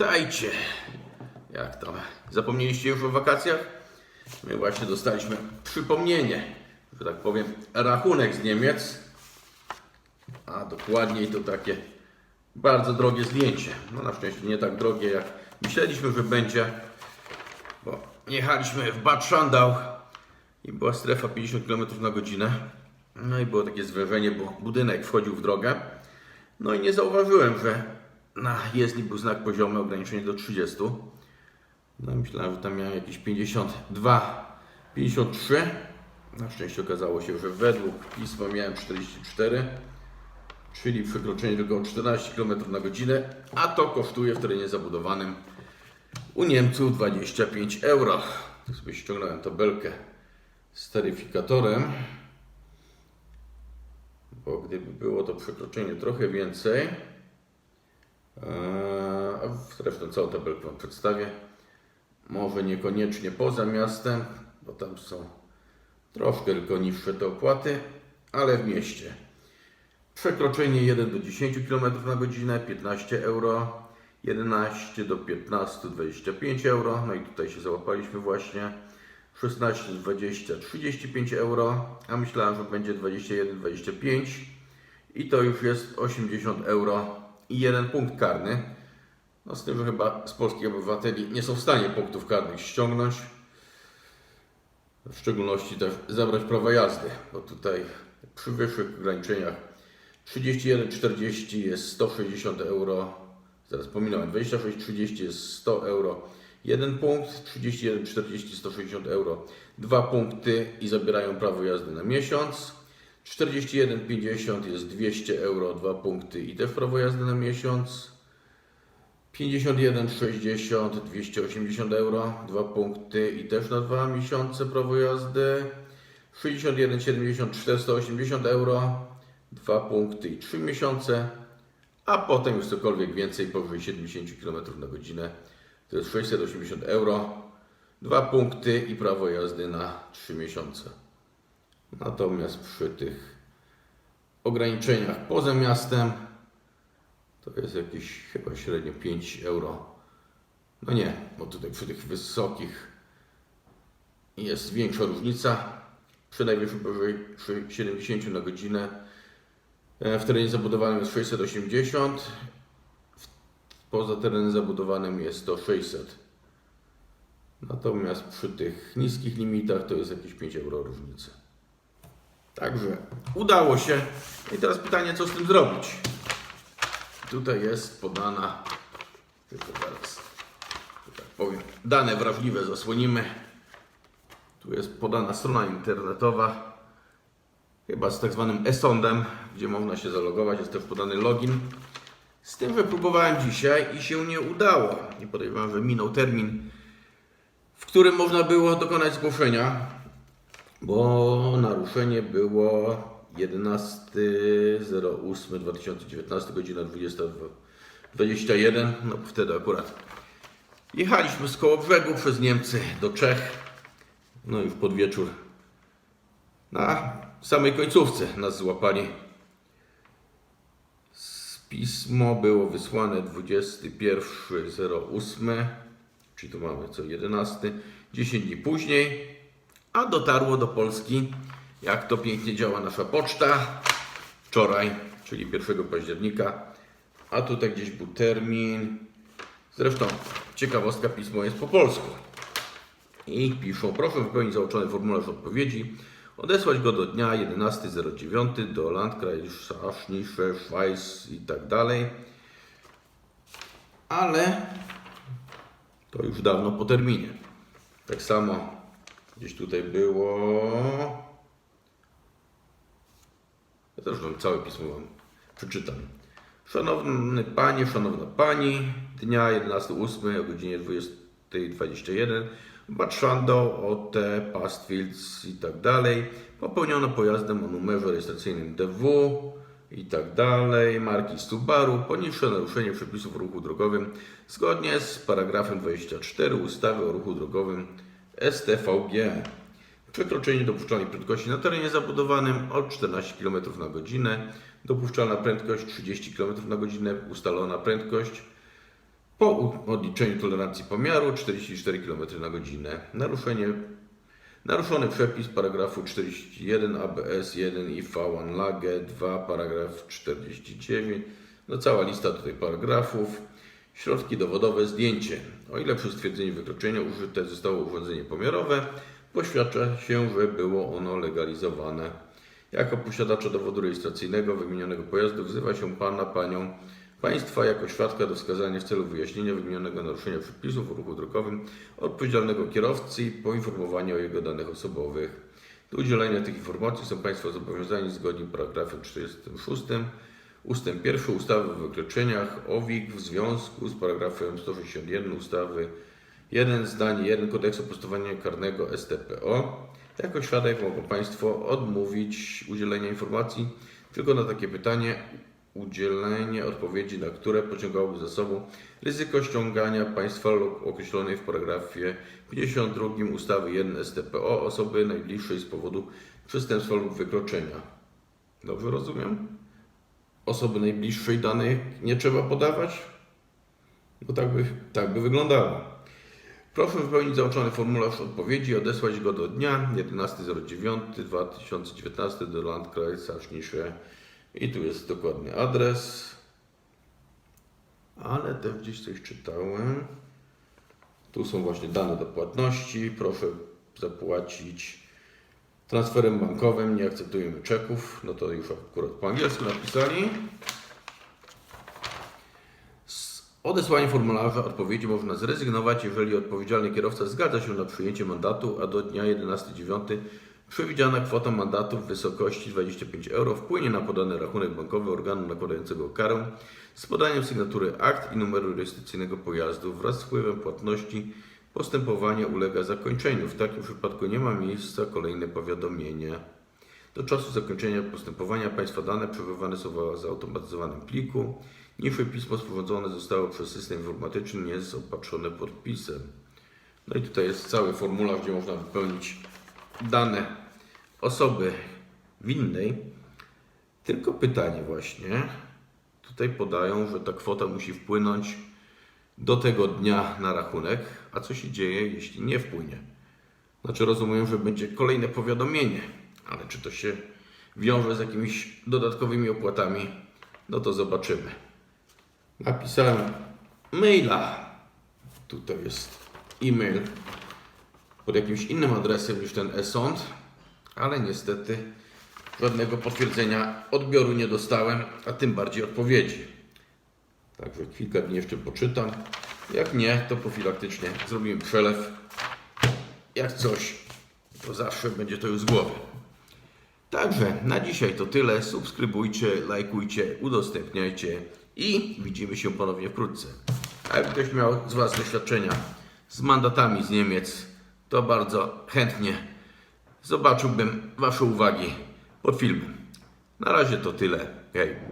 Witajcie. Jak tam? Zapomnieliście już o wakacjach? My właśnie dostaliśmy przypomnienie, że tak powiem, rachunek z Niemiec. A dokładniej to takie bardzo drogie zdjęcie. No na szczęście nie tak drogie jak myśleliśmy, że będzie. Bo jechaliśmy w Bad Schandau i była strefa 50 km na godzinę. No i było takie zwężenie, bo budynek wchodził w drogę. No i nie zauważyłem, że na jezdni był znak poziomy, ograniczenie do 30. No myślałem, że tam miałem jakieś 52, 53. Na szczęście okazało się, że według pisma miałem 44, czyli przekroczenie tylko o 14 km na godzinę, a to kosztuje w terenie zabudowanym u Niemców 25 euro. Tak sobie ściągnąłem tabelkę z taryfikatorem, bo gdyby było to przekroczenie trochę więcej, zresztą całą tabelkę Wam przedstawię. Może niekoniecznie poza miastem, bo tam są troszkę tylko niższe te opłaty, ale w mieście. Przekroczenie 1 do 10 km na godzinę 15 euro, 11 do 15 25 euro, no i tutaj się załapaliśmy właśnie. 16 do 20 35 euro, a myślałem, że będzie 21 25 i to już jest 80 euro i jeden punkt karny. No z tym, że chyba z polskich obywateli nie są w stanie punktów karnych ściągnąć. W szczególności też zabrać prawo jazdy, bo tutaj przy wyższych ograniczeniach 31,40 jest 160 euro. Zaraz pominąłem, 26,30 jest 100 euro. Jeden punkt, 31,40 160 euro. Dwa punkty i zabierają prawo jazdy na miesiąc. 41,50 jest 200 euro, dwa punkty i też prawo jazdy na miesiąc. 51,60 280 euro, dwa punkty i też na dwa miesiące prawo jazdy. 61,70 480 euro, dwa punkty i trzy miesiące. A potem już cokolwiek więcej powyżej 70 km na godzinę to jest 680 euro, dwa punkty i prawo jazdy na 3 miesiące. Natomiast przy tych ograniczeniach poza miastem to jest jakieś chyba średnio 5 euro. No nie, bo tutaj przy tych wysokich jest większa różnica. Przy najwyższym przy 70 na godzinę e, w terenie zabudowanym jest 680, w- poza terenem zabudowanym jest to 600. Natomiast przy tych niskich limitach to jest jakieś 5 euro różnicy. Także udało się. I teraz pytanie, co z tym zrobić? Tutaj jest podana, tylko że tak powiem, dane wrażliwe zasłonimy. Tu jest podana strona internetowa, chyba z tak zwanym e-sądem, gdzie można się zalogować. Jest też podany login. Z tym, próbowałem dzisiaj i się nie udało. Nie podejrzewam, że minął termin, w którym można było dokonać zgłoszenia bo naruszenie było 11.08.2019, godzina 20.21. No wtedy akurat jechaliśmy z koło brzegu przez Niemcy do Czech. No już pod wieczór na samej końcówce nas złapali. Pismo było wysłane 21.08, czyli to mamy co 11, 10 dni później a dotarło do Polski, jak to pięknie działa nasza poczta, wczoraj, czyli 1 października, a tutaj gdzieś był termin. Zresztą ciekawostka, pismo jest po polsku. I piszą, proszę wypełnić załączony formularz odpowiedzi, odesłać go do dnia 11.09 do Landkreis Saarlandische Schweiz i tak dalej. Ale to już dawno po terminie. Tak samo Gdzieś tutaj było. Ja też wam całe pismo wam przeczytam. Szanowny Panie, Szanowna Pani, dnia 11.08 o godzinie 20.21 Bad Schandau, OT, Pastfields i tak dalej. Popełniono pojazdem o numerze rejestracyjnym DW i tak dalej, marki Subaru, poniższe naruszenie przepisów o ruchu drogowym zgodnie z paragrafem 24 ustawy o ruchu drogowym STVG. Przekroczenie dopuszczalnej prędkości na terenie zabudowanym o 14 km na godzinę. Dopuszczalna prędkość 30 km na godzinę. Ustalona prędkość Po odliczeniu tolerancji pomiaru 44 km na godzinę. Naruszenie, naruszony przepis paragrafu 41 ABS 1 i V1 LAGE 2 paragraf 49. No cała lista tutaj paragrafów. Środki dowodowe, zdjęcie. O ile przy stwierdzeniu wykroczenia użyte zostało urządzenie pomiarowe, poświadcza się, że było ono legalizowane. Jako posiadacza dowodu rejestracyjnego wymienionego pojazdu wzywa się Pana, Panią, Państwa jako świadka do wskazania w celu wyjaśnienia wymienionego naruszenia przepisów o ruchu drogowym odpowiedzialnego kierowcy i poinformowania o jego danych osobowych. Do udzielenia tych informacji są Państwo zobowiązani zgodnie z paragrafem 46 ustęp 1 ustawy o wykroczeniach OWIG w związku z paragrafem 161 ustawy 1 zdanie 1 kodeksu postępowania karnego STPO. Jako świadek mogą Państwo odmówić udzielenia informacji tylko na takie pytanie, udzielenie odpowiedzi na które pociągałoby za sobą ryzyko ściągania Państwa lub określonej w paragrafie 52 ustawy 1 STPO osoby najbliższej z powodu przestępstwa lub wykroczenia. Dobrze rozumiem? Osoby najbliższej danych nie trzeba podawać? No tak by, tak by wyglądało. Proszę wypełnić załączony formularz odpowiedzi i odesłać go do dnia 11.09.2019 do Landkreis Saarschnische. I tu jest dokładny adres. Ale też gdzieś coś czytałem. Tu są właśnie dane do płatności. Proszę zapłacić transferem bankowym. Nie akceptujemy czeków. No to już akurat po angielsku napisali. Z odesłania formularza odpowiedzi można zrezygnować, jeżeli odpowiedzialny kierowca zgadza się na przyjęcie mandatu, a do dnia 11.09 przewidziana kwota mandatu w wysokości 25 euro wpłynie na podany rachunek bankowy organu nakładającego karę z podaniem sygnatury akt i numeru rejestracyjnego pojazdu wraz z wpływem płatności. Postępowanie ulega zakończeniu. W takim przypadku nie ma miejsca kolejne powiadomienie. Do czasu zakończenia postępowania Państwa dane przechowywane są w zautomatyzowanym pliku. Niższe pismo sporządzone zostało przez system informatyczny, nie jest opatrzone podpisem. No i tutaj jest cały formularz, gdzie można wypełnić dane osoby winnej. Tylko pytanie właśnie. Tutaj podają, że ta kwota musi wpłynąć do tego dnia na rachunek. A co się dzieje, jeśli nie wpłynie? Znaczy rozumiem, że będzie kolejne powiadomienie, ale czy to się wiąże z jakimiś dodatkowymi opłatami, no to zobaczymy. Napisałem maila. Tutaj jest e-mail pod jakimś innym adresem niż ten e-sąd, ale niestety żadnego potwierdzenia odbioru nie dostałem, a tym bardziej odpowiedzi. Także kilka dni jeszcze poczytam. Jak nie, to profilaktycznie zrobimy przelew. Jak coś, to zawsze będzie to już z głowy. Także na dzisiaj to tyle. Subskrybujcie, lajkujcie, udostępniajcie i widzimy się ponownie wkrótce. A jak ktoś miał z Was doświadczenia z mandatami z Niemiec, to bardzo chętnie zobaczyłbym Wasze uwagi pod filmem. Na razie to tyle. Hej.